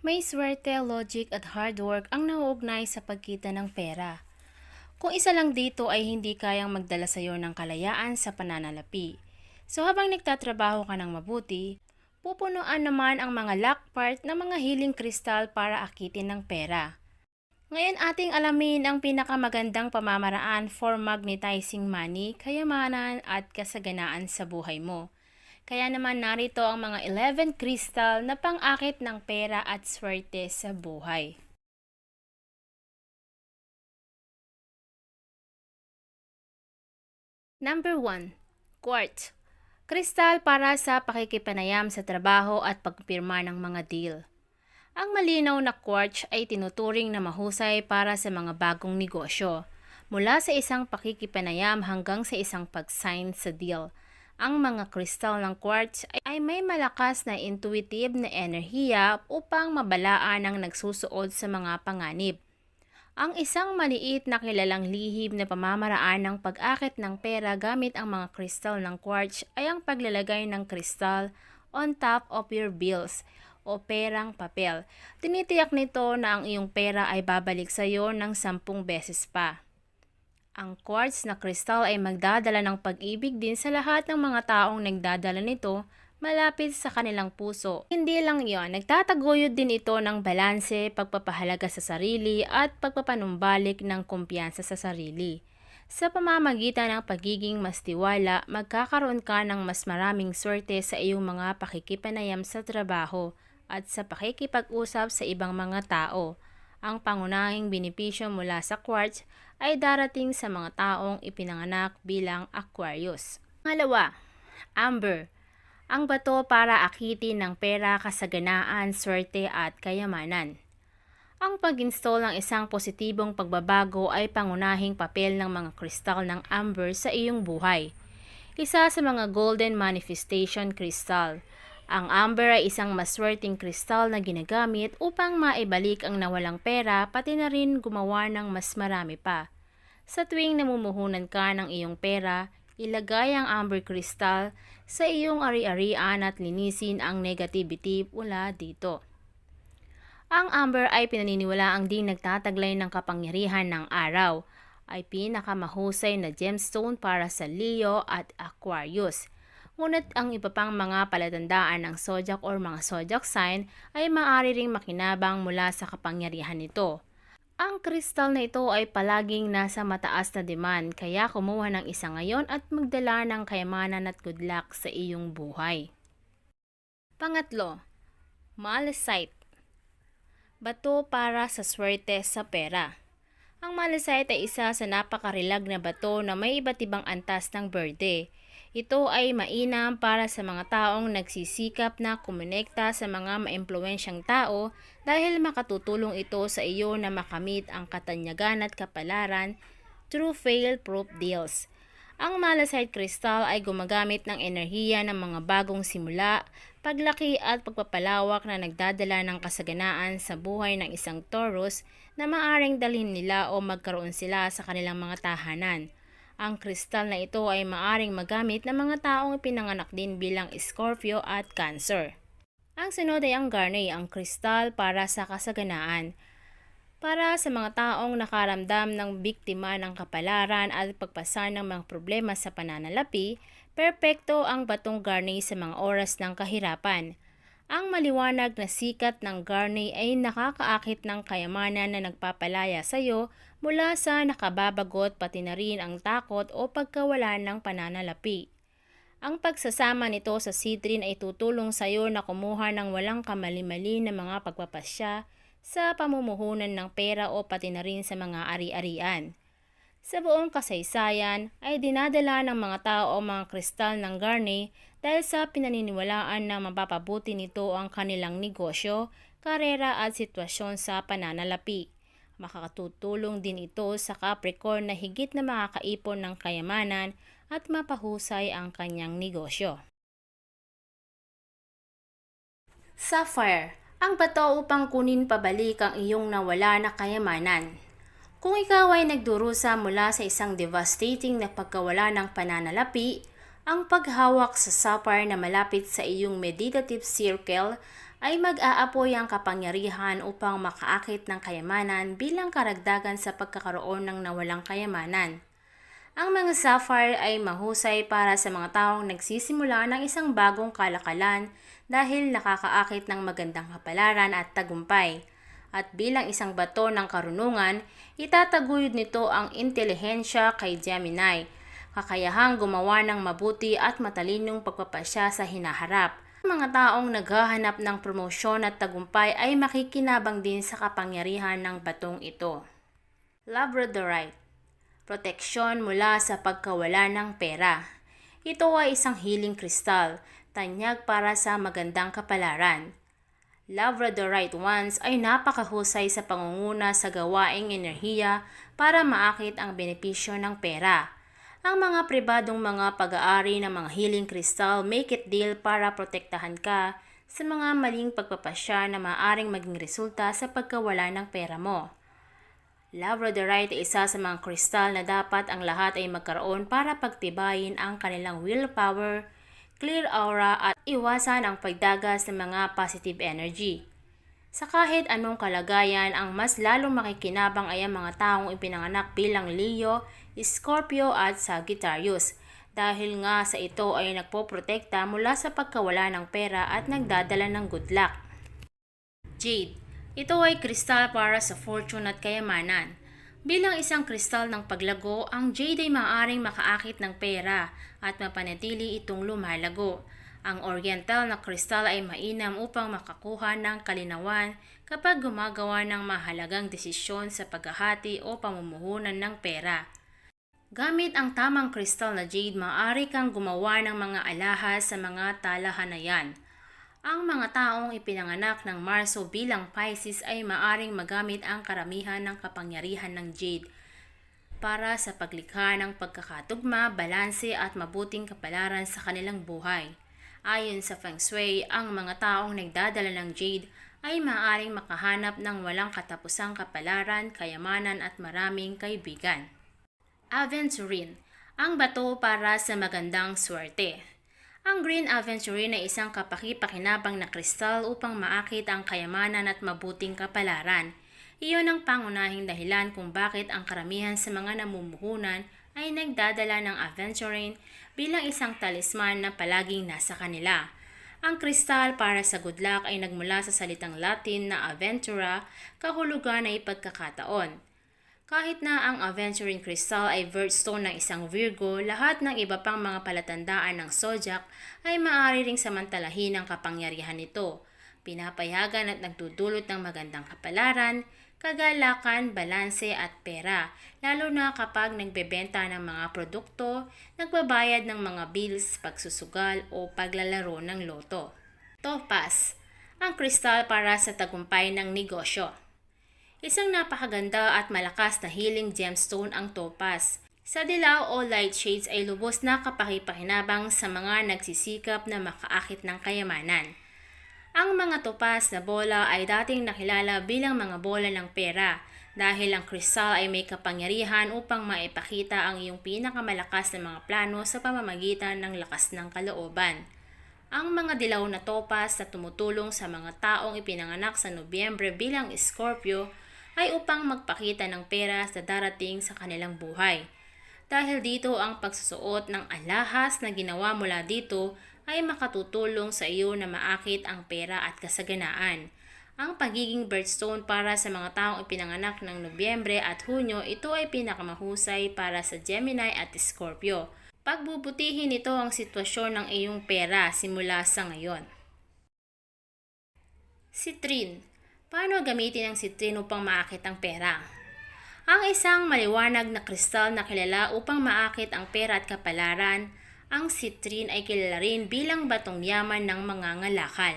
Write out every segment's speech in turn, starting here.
May swerte, logic at hard work ang nauugnay sa pagkita ng pera. Kung isa lang dito ay hindi kayang magdala sa iyo ng kalayaan sa pananalapi. So habang nagtatrabaho ka ng mabuti, pupunuan naman ang mga lock part ng mga healing crystal para akitin ng pera. Ngayon ating alamin ang pinakamagandang pamamaraan for magnetizing money, kayamanan at kasaganaan sa buhay mo. Kaya naman narito ang mga 11 crystal na pang-akit ng pera at swerte sa buhay. Number 1. Quartz. Kristal para sa pakikipanayam sa trabaho at pagpirma ng mga deal. Ang malinaw na quartz ay tinuturing na mahusay para sa mga bagong negosyo, mula sa isang pakikipanayam hanggang sa isang pag-sign sa deal. Ang mga kristal ng quartz ay may malakas na intuitive na enerhiya upang mabalaan ang nagsusuod sa mga panganib. Ang isang maliit na kilalang lihim na pamamaraan ng pag-akit ng pera gamit ang mga kristal ng quartz ay ang paglalagay ng kristal on top of your bills o perang papel. Tinitiyak nito na ang iyong pera ay babalik sa iyo ng sampung beses pa. Ang quartz na kristal ay magdadala ng pag-ibig din sa lahat ng mga taong nagdadala nito malapit sa kanilang puso. Hindi lang iyon, nagtataguyod din ito ng balanse, pagpapahalaga sa sarili at pagpapanumbalik ng kumpiyansa sa sarili. Sa pamamagitan ng pagiging mas tiwala, magkakaroon ka ng mas maraming swerte sa iyong mga pakikipanayam sa trabaho at sa pakikipag-usap sa ibang mga tao. Ang pangunahing benepisyo mula sa quartz ay darating sa mga taong ipinanganak bilang Aquarius. Pangalawa, Amber ang bato para akitin ng pera, kasaganaan, swerte at kayamanan. Ang pag-install ng isang positibong pagbabago ay pangunahing papel ng mga kristal ng amber sa iyong buhay. Isa sa mga golden manifestation crystal. Ang amber ay isang maswerteng kristal na ginagamit upang maibalik ang nawalang pera pati na rin gumawa ng mas marami pa. Sa tuwing namumuhunan ka ng iyong pera, ilagay ang amber crystal sa iyong ari-arian at linisin ang negativity mula dito. Ang amber ay pinaniniwalaang ding nagtataglay ng kapangyarihan ng araw, ay pinakamahusay na gemstone para sa Leo at Aquarius. Ngunit ang iba pang mga palatandaan ng zodiac or mga zodiac sign ay maaari ring makinabang mula sa kapangyarihan nito. Ang kristal na ito ay palaging nasa mataas na demand kaya kumuha ng isa ngayon at magdala ng kayamanan at good luck sa iyong buhay. Pangatlo, Malachite. Bato para sa swerte sa pera. Ang Malachite ay isa sa napakarilag na bato na may iba't ibang antas ng berde. Ito ay mainam para sa mga taong nagsisikap na kumonekta sa mga maimpluwensyang tao dahil makatutulong ito sa iyo na makamit ang katanyagan at kapalaran through fail-proof deals. Ang Malachite Crystal ay gumagamit ng enerhiya ng mga bagong simula, paglaki at pagpapalawak na nagdadala ng kasaganaan sa buhay ng isang Taurus na maaring dalhin nila o magkaroon sila sa kanilang mga tahanan. Ang kristal na ito ay maaring magamit ng mga taong ipinanganak din bilang Scorpio at Cancer. Ang sunod ay ang Garnet, ang kristal para sa kasaganaan. Para sa mga taong nakaramdam ng biktima ng kapalaran at pagpasan ng mga problema sa pananalapi, perpekto ang batong Garnet sa mga oras ng kahirapan. Ang maliwanag na sikat ng Garnet ay nakakaakit ng kayamanan na nagpapalaya sa iyo mula sa nakababagot pati na rin ang takot o pagkawala ng pananalapi. Ang pagsasama nito sa citrin ay tutulong sa iyo na kumuha ng walang kamali-mali na mga pagpapasya sa pamumuhunan ng pera o pati na rin sa mga ari-arian. Sa buong kasaysayan ay dinadala ng mga tao o mga kristal ng Garnet dahil sa pinaniniwalaan na mapapabuti nito ang kanilang negosyo, karera at sitwasyon sa pananalapi. Makakatutulong din ito sa Capricorn na higit na makakaipon ng kayamanan at mapahusay ang kanyang negosyo. Sapphire, ang bato upang kunin pabalik ang iyong nawala na kayamanan. Kung ikaw ay nagdurusa mula sa isang devastating na pagkawala ng pananalapi, ang paghawak sa sapphire na malapit sa iyong meditative circle ay mag-aapoy ang kapangyarihan upang makaakit ng kayamanan bilang karagdagan sa pagkakaroon ng nawalang kayamanan. Ang mga sapphire ay mahusay para sa mga taong nagsisimula ng isang bagong kalakalan dahil nakakaakit ng magandang kapalaran at tagumpay. At bilang isang bato ng karunungan, itataguyod nito ang intelihensya kay Gemini, kakayahang gumawa ng mabuti at matalinong pagpapasya sa hinaharap. Mga taong naghahanap ng promosyon at tagumpay ay makikinabang din sa kapangyarihan ng batong ito. Labradorite Proteksyon mula sa pagkawala ng pera. Ito ay isang healing kristal, tanyag para sa magandang kapalaran. Labradorite wands ay napakahusay sa pangunguna sa gawaing enerhiya para maakit ang benepisyo ng pera. Ang mga pribadong mga pag-aari ng mga healing crystal make it deal para protektahan ka sa mga maling pagpapasya na maaring maging resulta sa pagkawala ng pera mo. Labradorite ay isa sa mga kristal na dapat ang lahat ay magkaroon para pagtibayin ang kanilang willpower, clear aura at iwasan ang pagdagas ng mga positive energy. Sa kahit anong kalagayan, ang mas lalong makikinabang ay ang mga taong ipinanganak bilang Leo, Scorpio at Sagittarius dahil nga sa ito ay nagpoprotekta mula sa pagkawala ng pera at nagdadala ng good luck. Jade ito ay kristal para sa fortune at kayamanan. Bilang isang kristal ng paglago, ang jade ay maaaring makaakit ng pera at mapanatili itong lumalago. Ang oriental na kristal ay mainam upang makakuha ng kalinawan kapag gumagawa ng mahalagang desisyon sa paghahati o pamumuhunan ng pera. Gamit ang tamang kristal na jade, maaari kang gumawa ng mga alahas sa mga talahanayan. Ang mga taong ipinanganak ng Marso bilang Pisces ay maaring magamit ang karamihan ng kapangyarihan ng Jade para sa paglikha ng pagkakatugma, balanse at mabuting kapalaran sa kanilang buhay. Ayon sa Feng Shui, ang mga taong nagdadala ng Jade ay maaaring makahanap ng walang katapusang kapalaran, kayamanan at maraming kaibigan. Aventurine, ang bato para sa magandang swerte. Ang Green Aventurine ay isang kapaki-pakinabang na kristal upang maakit ang kayamanan at mabuting kapalaran. Iyon ang pangunahing dahilan kung bakit ang karamihan sa mga namumuhunan ay nagdadala ng aventurine bilang isang talisman na palaging nasa kanila. Ang kristal para sa good luck ay nagmula sa salitang Latin na aventura, kahulugan ay pagkakataon. Kahit na ang aventurine crystal ay birthstone ng isang Virgo, lahat ng iba pang mga palatandaan ng zodiac ay maaari ring samantalahin ang kapangyarihan nito. Pinapayagan at nagdudulot ng magandang kapalaran, kagalakan, balanse at pera, lalo na kapag nagbebenta ng mga produkto, nagbabayad ng mga bills, pagsusugal o paglalaro ng loto. Topaz, ang kristal para sa tagumpay ng negosyo. Isang napakaganda at malakas na healing gemstone ang topaz. Sa dilaw o light shades ay lubos na kapakipakinabang sa mga nagsisikap na makaakit ng kayamanan. Ang mga topaz na bola ay dating nakilala bilang mga bola ng pera dahil ang kristal ay may kapangyarihan upang maipakita ang iyong pinakamalakas na mga plano sa pamamagitan ng lakas ng kalooban. Ang mga dilaw na topaz na tumutulong sa mga taong ipinanganak sa Nobyembre bilang Scorpio ay upang magpakita ng pera sa darating sa kanilang buhay. Dahil dito ang pagsusuot ng alahas na ginawa mula dito ay makatutulong sa iyo na maakit ang pera at kasaganaan. Ang pagiging birthstone para sa mga taong ipinanganak ng Nobyembre at Hunyo, ito ay pinakamahusay para sa Gemini at Scorpio. Pagbubutihin ito ang sitwasyon ng iyong pera simula sa ngayon. Citrine Paano gamitin ang citrine upang maakit ang pera? Ang isang maliwanag na kristal na kilala upang maakit ang pera at kapalaran, ang citrine ay kilala rin bilang batong yaman ng mga ngalakal.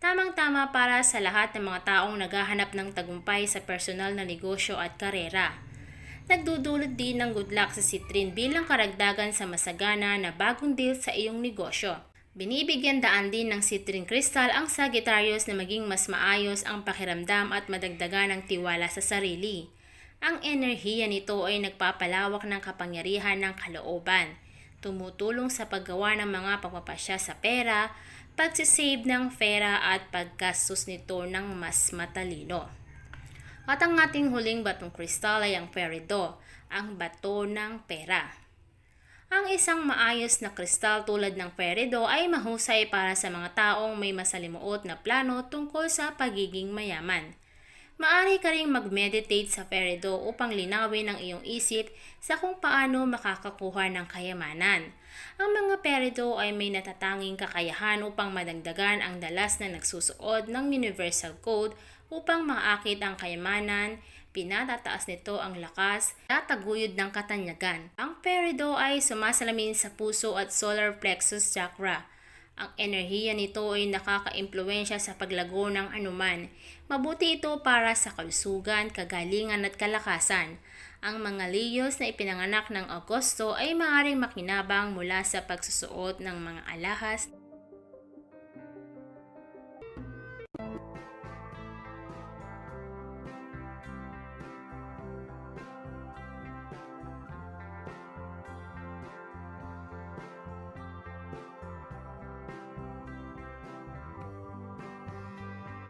Tamang-tama para sa lahat ng mga taong naghahanap ng tagumpay sa personal na negosyo at karera. Nagdudulot din ng good luck sa citrine bilang karagdagan sa masagana na bagong deal sa iyong negosyo. Binibigyan daan din ng citrine crystal ang Sagittarius na maging mas maayos ang pakiramdam at madagdagan ng tiwala sa sarili. Ang enerhiya nito ay nagpapalawak ng kapangyarihan ng kalooban, tumutulong sa paggawa ng mga pagpapasya sa pera, pagsisave ng pera at paggastos nito ng mas matalino. At ang ating huling batong kristal ay ang Peridot, ang bato ng pera. Ang isang maayos na kristal tulad ng Peridot ay mahusay para sa mga taong may masalimuot na plano tungkol sa pagiging mayaman. Maari ka ring mag-meditate sa Peridot upang linawin ang iyong isip sa kung paano makakakuha ng kayamanan. Ang mga Peridot ay may natatanging kakayahan upang madagdagan ang dalas na nagsusuot ng Universal Code upang maakit ang kayamanan, pinatataas nito ang lakas at taguyod ng katanyagan. Ang Peridot ay sumasalamin sa puso at solar plexus chakra. Ang enerhiya nito ay nakaka-impluensya sa paglago ng anuman. Mabuti ito para sa kalusugan, kagalingan at kalakasan. Ang mga liyos na ipinanganak ng Agosto ay maaaring makinabang mula sa pagsusuot ng mga alahas